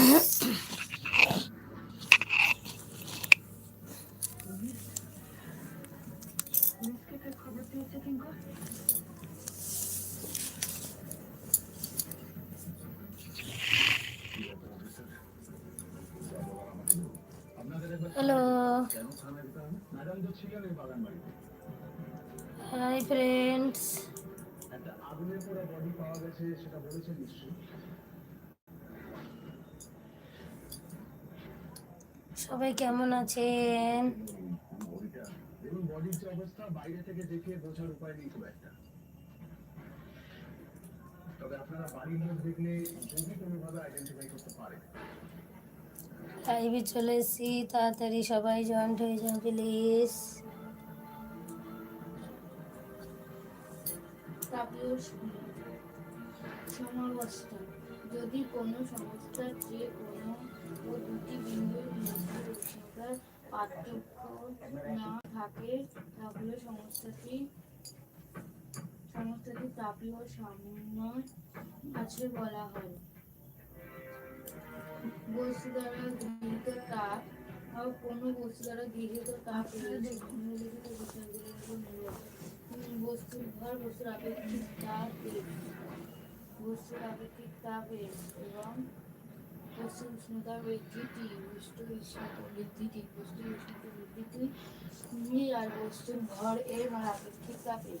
যে তাপের প্রয়োজন সেই তাপ দিয়ে যতদিন জলের উষ্ণতা না বৃদ্ধি করা যায় তাকে উষ্ণ জলসমূহ বলা হয় হ্যালো হাই ফ্রেন্ডস সবাই কেমন আছেন এবং বডির যে অবস্থা বাইরে থেকে দেখে বোঝার উপায় নেই খুব একটা তবে আপনারা বাড়ির লোক দেখলে যদি কোনোভাবে আইডেন্টিফাই করতে পারেন লাইভে চলে এসেছি, তাড়াতাড়ি সবাই জয়েন্ট হয়ে যান প্লিজ যদি কোনো সংস্থার যে কোনো ও দুটি বিন্দুর উষ্ণতার পার্থক্য না থাকে, তাহলে সংস্থাটি সংস্থাটি তাপীয় সমন্বয় আছে বলা হয়। বস্তু দ্বারা গৃহীত তাপ কোনো বস্তু দ্বারা গৃহীত তাপ নিম্নলিখিত বিষয়গুলির উপর নির্ভর বস্তুর ভর, বস্তুর আপেক্ষিক তাপ, বস্তুর আপেক্ষিক তাপ এবং উষ্ণতা বৃদ্ধিটি বস্তুর উষ্ণতা বৃদ্ধিটি বস্তুর উষ্ণতা বৃদ্ধিটি আর বস্তুর ভর এর আপেক্ষিক তাপ এর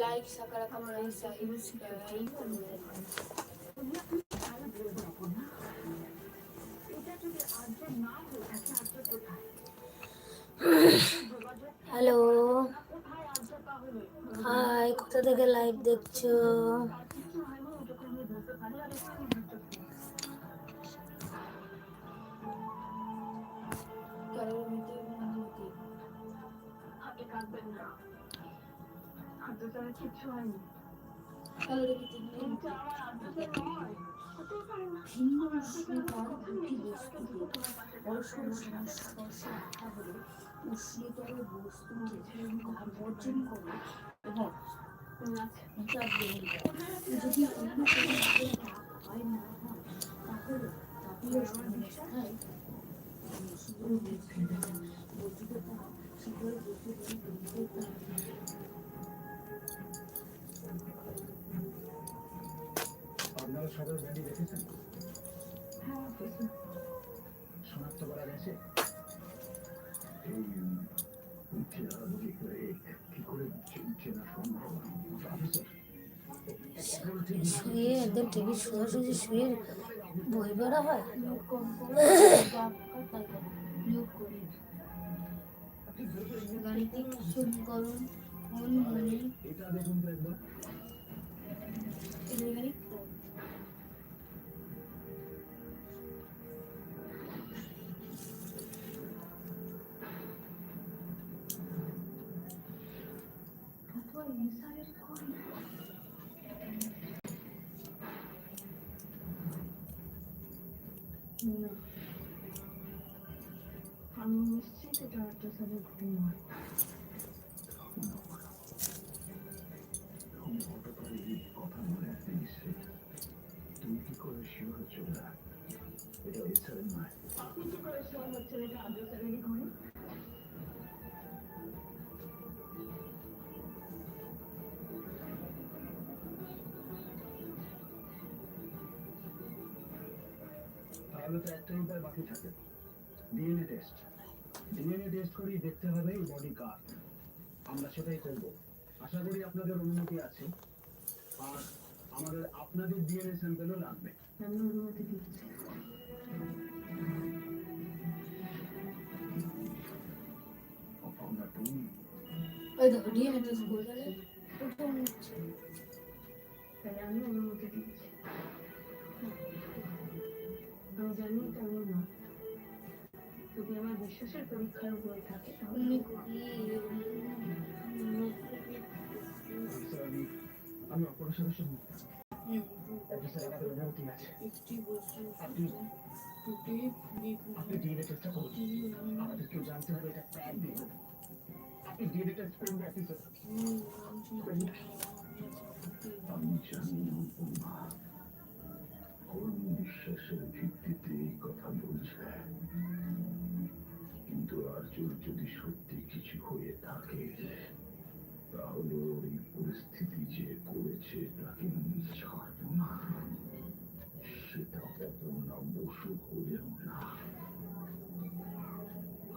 লাইক সাকারাকামারাই সাবস্ক্রাইব হ্যালো হাই কোথা থেকে লাইভ দেখছ? রাখা হলে উষ্ণতর বস্তুকে বর্জন করে এবং কি করে চে- চেনা সম্ভব? অফিসার শুয়ে একদম টিভি সোজাসুজি শুয়ে বই পড়া হয়? করে করে করে গাণিতিক সমীকরণ মনে এটা দেখুন তো একবার। করে এই কথা মনে আসতে গেছে তুমি কি করে শিওর হচ্ছ না এটা এসআরের নয় আপনি কি করে শোয়া হচ্ছে এটা আদ্র স্যারেরই ঘরে তো একটা উপায় বাকি থাকে। ডিএনএ টেস্ট ডিএনএ টেস্ট করেই দেখতে হবে বডি কার। আমরা সেটাই করব। আশা করি আপনাদের অনুমতি আছে। আর আমাদের, আপনাদের ডিএনএ স্যাম্পেলও লাগবে। আমি অনুমতি দিচ্ছি। আমরা ওই দেখো ডিএনএ টেস্ট করে তাহলে আমি অনুমতি দিচ্ছি। আমি জানি এটা আমি না যদি আমার বিশ্বাসের পরীক্ষার হয়ে থাকে তাহলে আমি অপারেশনের বস্তু আপনি ডিএনএ টেস্টটা করুন কেউ জানতে হবে এটা কার দিয়ে আপনি ডিএনএ টেস্ট করুন বিশ্বাসের ভিত্তিতে এই কথা বলছে কিন্তু আর্যর যদি সত্যি কিছু হয়ে থাকে তাহলে ওর এই পরিস্থিতি যে পড়েছে তাকে আমি না সেটা না বসু হলেও না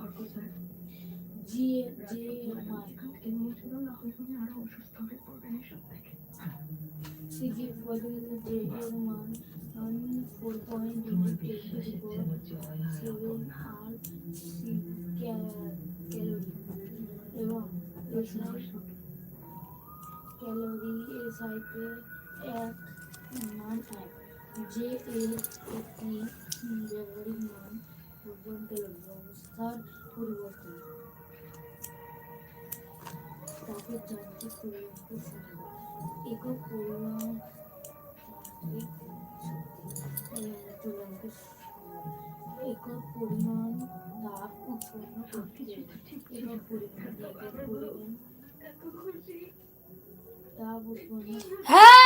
এখান থেকে যে এর মান ফোর পয়েন্ট তোমার এইট বিশ্বাসের যেন জয় হয় সেভেন অর্ক না আর সি ক্যালোরি এবং এসআই ক্যালোরি এসআইতে এক মান এক যে এর একটি ব্যবহারিক মান প্রোগ্রাম ক্যালোরি অবস্থার পরিবর্তন তাকে যান্ত্রিক পরিবর্তন সম্ভব একক পরিমাণ যান্ত্রিক একক পরিমাণ তাপ উৎপন্ন করতে এবং পরিমাণ তাপ উৎপন্ন হ্যাঁ!